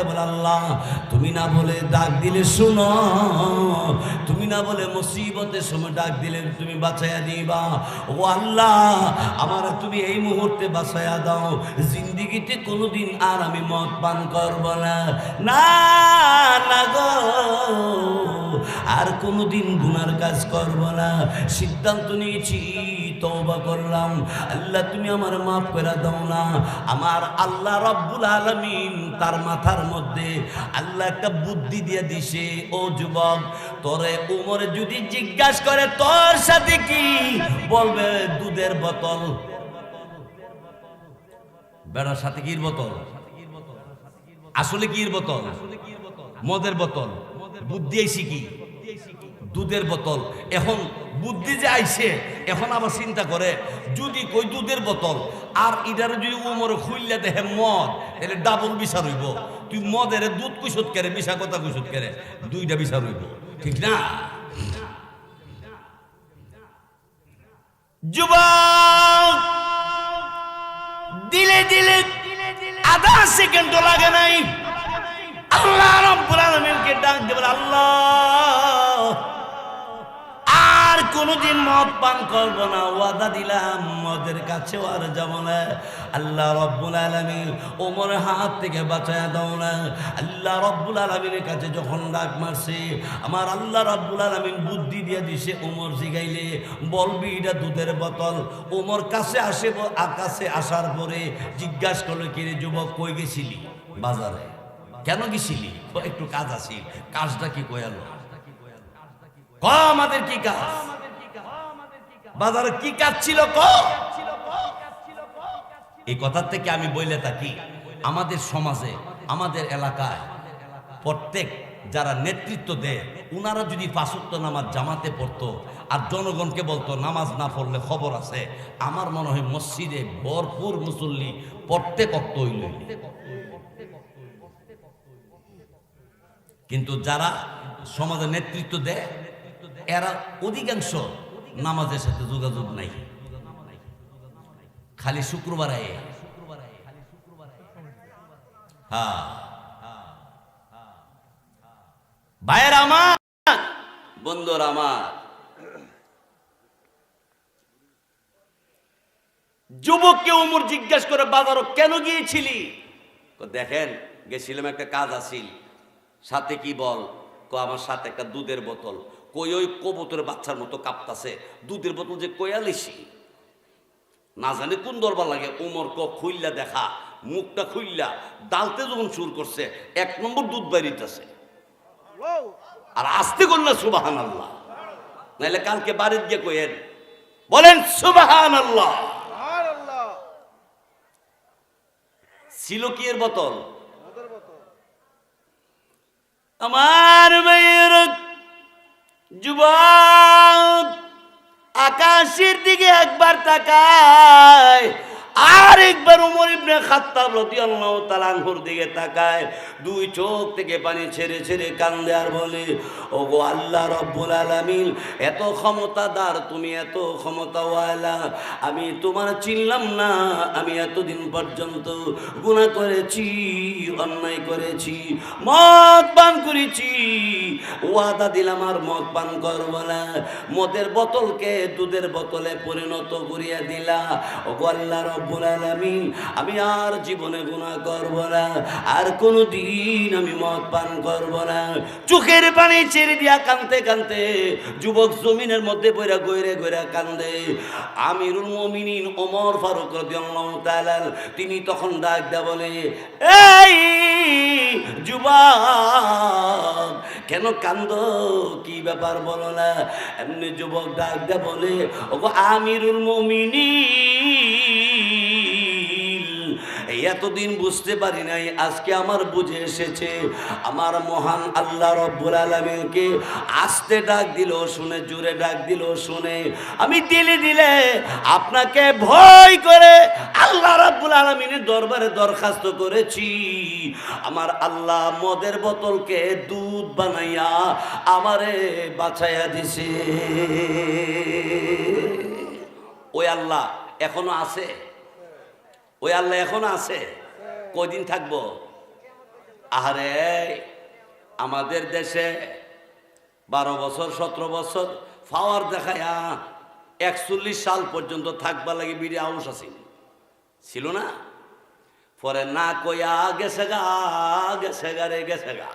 আল্লাহ, তুমি না বলে ডাক দিলে শুনো। তুমি না বলে মুসিবতের সময় ডাক দিলে তুমি বাঁচাইয়া দিবা। ও আল্লাহ, আমার তুমি এই মুহূর্তে বাঁচাইয়া দাও। জিন্দিগিতে কোনোদিন আর আমি মদ পান করব না না গো। আর কোনোদিন গুনার কাজ করব না। সিদ্ধান্ত নিয়েছি, তওবা করলাম। আল্লাহ, তুমি আমার মাফ করে দাও না। আমার আল্লাহ রব্বুল আলমিন তার মাথার মধ্যে আল্লাহ একটা বুদ্ধি দিয়ে দিছে, ও যুবক, তোরে উমরে যদি জিজ্ঞাসা করে তোর সাথে কি? বলবে, দুধের বোতল। বেড়ার সাথে কির বোতল? আসলে কির বোতল? মদের বোতল? বুদ্ধি আইসি কি? দুধের বোতল। এখন বুদ্ধি যে আইছে, এখন আবার চিন্তা করে, যদি কই দুধের বোতল, আর ইটারে যদি উমরে খুললে দেখে মদ, তাহলে ডাবল বিচার হইব। তুই মদের দুধ কুসুত কেরে, মিশা কথা কুসুত কেরে, দুইটা বিচার হইব। ঠিক না? যুবক, দিলে দিলে আধা সেকেন্ডও লাগে নাই। আল্লাহ আল্লাহ, আর কোনোদিন মদ পান করব না। ওয়াদা কাছেও আর যাব না। আল্লাহ থেকে কাছে যখন ডাক আমার আল্লাহ রব্বুল আলামিন বুদ্ধি দিয়ে দিছে, ওমর জিগাইলে, বলবি এটা দুধের বোতল? ওমর কাছে আসে, আকাশে আসার পরে জিজ্ঞাসা করল, কি রে যুবক, কই গেছিলি? বাজারে। কেন গেছিলি? একটু কাজ আছিল কাজটা কি কয়ালো ক আমাদের কি কাজ? বাজারে কি কাজ ছিল ক এই কথার থেকে আমি বইলে থাকি, আমাদের সমাজে, আমাদের এলাকায় প্রত্যেক যারা নেতৃত্ব দেয়, উনারা যদি পাঁচত্ব নামাজ জামাতে পড়তো আর জনগণকে বলতো, নামাজ না পড়লে খবর আছে। আমার মনে হয় মসজিদে ভরপুর মুসল্লি প্রত্যেক অক্ত হইল। কিন্তু যারা সমাজে নেতৃত্ব দেয়, এরা অধিকাংশ নামাজের সাথে যোগাযোগ নাই। খালি শুক্রবার। আয়ে হ্যাঁ। ভাইয়ের আমার, বন্ধুর আমার, যুবককে উমর জিজ্ঞাসা করে বাজারও কেন গিয়েছিলি? দেখেন, গেছিলাম একটা কাজ আছিল। সাথে কি বল? কো আমার সাথে একটা দুধের বোতল। কই ওই কবুতরের বাচ্চার মতো কাঁপতাছে। দুধের বোতল যে কয়ালিসি না জানে কোন দরবার লাগে। উমর ক খুইল্লা দেখা। মুখটা খুইল্লা। ডালতে যখন সুর করছে এক নম্বর দুধ বাইরিতেছে। আর আসতে করলে সুবাহান আল্লাহ নাহলে কালকে বাড়ির গিয়ে কইেন বলেন সুবাহান আল্লাহ ছিল কি এর বোতল? আমার মেয়ের যুবক আকাশের দিকে একবার তাকায় আর একবার উমর ইবনে খাত্তাব রাদিয়াল্লাহু তাআলা আনহুর দিকে তাকায়, দুই চোখ থেকে পানি ছেড়ে ছেড়ে কান্দে আর বলে, ওগো আল্লাহ রব্বুল আলামিন, এত ক্ষমতাদার, তুমি এত ক্ষমতাওয়ালা, আমি তোমার চিনলাম না, আমি এতদিন পর্যন্ত গুনাহ করেছি, অন্যায় করেছি, মদ পান করেছি ওয়াদা দিলাম আর মদ পান করব না। মদের বোতলকে দুধের বোতলে পরিণত করিয়া দিলা। ও আল্লাহ রব্বুল আমি আর জীবনে গুনাহ করব না। আর কোনো দিন আমি মদ পান করব না। চোখের পানি ছেড়ে দিয়া কানতে কানতে যুবক জমিনের মধ্যে বইরা গইরে গইরা কান্দে। আমিরুল মুমিনিন ওমর ফারুক রাদিয়াল্লাহু তিনি তখন ডাক দেয়া বলে, এই যুবক, কেন কান্দ কি ব্যাপার বলো না? এমনি যুবক ডাক বলে ওগো আমিরুল মুমিনিন। এই এতদিন বুঝতে পারি নাই, আজকে আমার বুঝে এসেছে। আমার মহান আল্লাহ রব্বুল আলমিনকে আস্তে ডাক দিল শুনে জুড়ে ডাক দিল শুনে। আমি দিলে দিলে আপনাকে ভয় করে আল্লাহ রাব্বুল আলমিনের দরবারে দরখাস্ত করেছি। আমার আল্লাহ মদের বোতলকে দুধ বানাইয়া আমারে বাছাইয়া দিছে। ওই আল্লাহ এখনও আছে? ওই আল্লাহ এখন আছে। কয়দিন থাকব? আহারে, আমাদের দেশে বারো বছর, সতেরো বছর পাওয়ার দেখায়া একচল্লিশ সাল পর্যন্ত থাকবার লাগে বিড়ি আউস আছিল। ছিল না? পরে না কইয়া গেছে গা গেছে গা রে, গেছে গা।